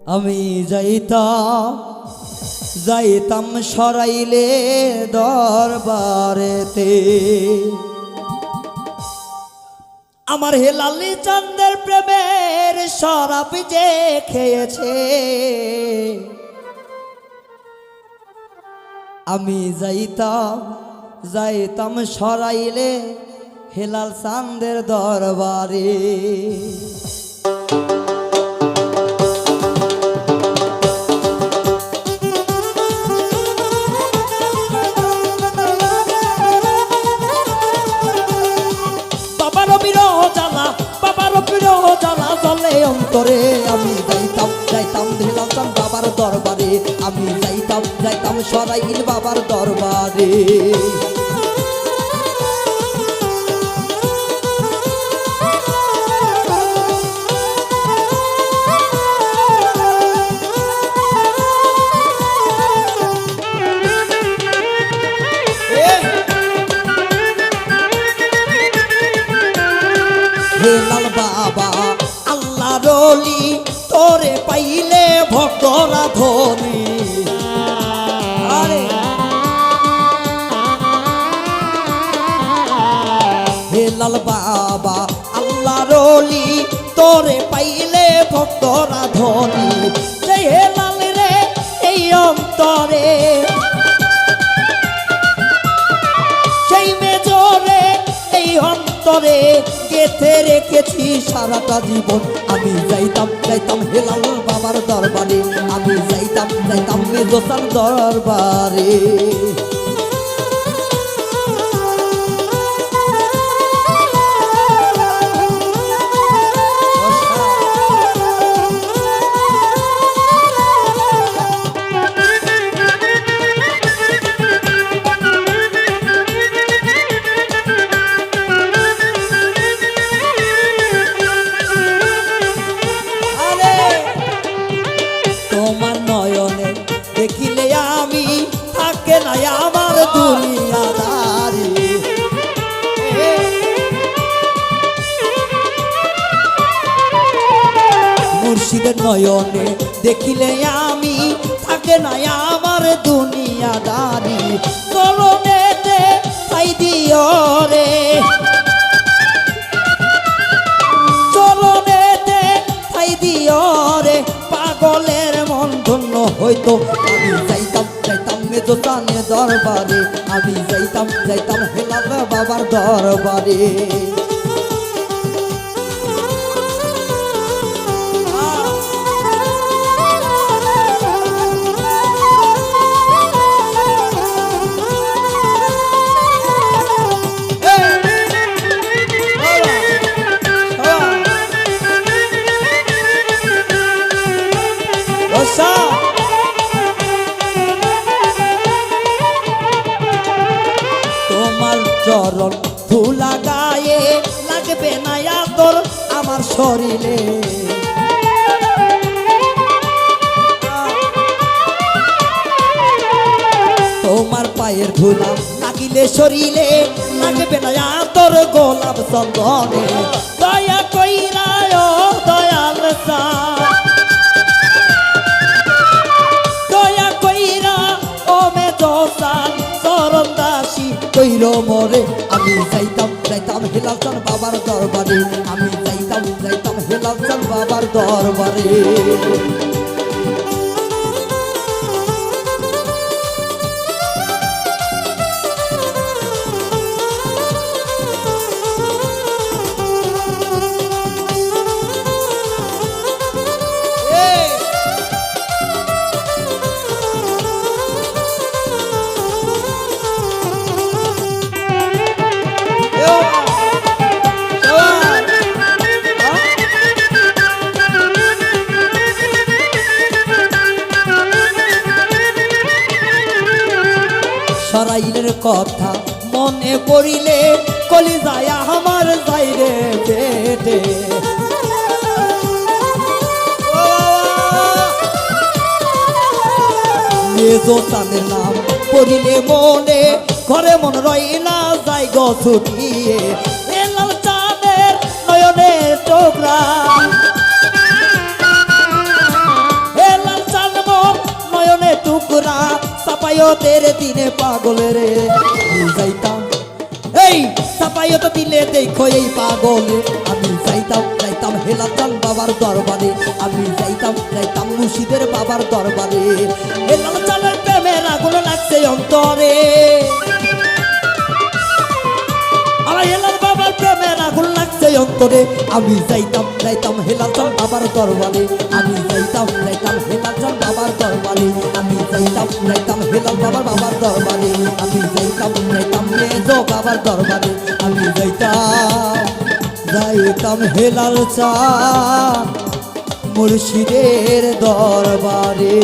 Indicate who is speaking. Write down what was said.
Speaker 1: আমি যাইতাম যাইতাম সরাইলে দরবারেতে। আমার হেলালি চন্দ্রের প্রেমের শরাব যে খেয়েছে। আমি যাইতাম যাইতাম সরাইলে হেলাল চান্দের দরবারে। অন্তরে আমি যাইতাম যাইতাম ধিলাম বাবার দরবারে। আমি যাইতাম যাইতাম সরাইল বাবার দরবারে। রলি তোরে পাইলে ভক্তরা ধরে হে লাল বাবা আল্লাহ রলি তোরে পাইলে ভক্তরা ধনী। অন্তরে গেথে রেখেছি সারাটা জীবন। আমি যাইতাম যাইতাম হেলাল বাবার দরবারে। আমি যাইতাম যাইতাম মেজোসার দরবারে। নয়নে, দেখিলে আমি, থাকে না আমার দুনিয়াদারি চলনেতে তাই দিও রে। দিও রে। পাগলের মন ধন্য হইতো আমি যাইতাম যাইতাম দরবারে। আমি যাইতাম যাইতাম হেলাল বাবার দরবারে। চরণ ধুলা গায়ে লাগবে না আদর আমার শরীরে। তোমার পায়ের ধুলা লাগিলে শরীরে লাগবে না আদর গোলাপ চন্দনে। দয়া কইরা দয়াল সা দোসান চরণ দাসী কইর মরে, আমি যাইতাম যাইতাম হেলালচান বাবার দরবারে। আমি যাইতাম যাইতাম হেলালচান বাবার দরবারে। সরাইলের কথা মনে করিলে কলি যায় আমার যাইরে পেটে নাম পড়িলে মনে, ঘরে মন রইলা যাই গো ছুটিয়ে। সাপায়তের দিনে পাগলের আমি যাইতাম। এই সাপায়ত দিলে দেখো এই পাগলে। আমি যাইতাম যাইতাম হেলাচান বাবার দরবারে। আমি যাইতাম যাইতাম মুর্শিদের বাবার দরবারে। হেলাচানের প্রেমের আগুন লাগছে অন্তরে। আমার হেলাল বাবার প্রেমের আগুন লাগছে অন্তরে। আমি যাইতাম যাইতাম হেলাল চান বাবার দরবারে। আমি যাইতাম যাইতাম হেলাল বাবার দরবারে, আমি যাইতাম যাইতাম হেলাল বাবার বাবার দরবারে, আমি যাইতাম যাইতাম মেজো বাবার দরবারে, আমি যাইতাম যাইতাম হেলাল চা মুর্শিদের দরবারে।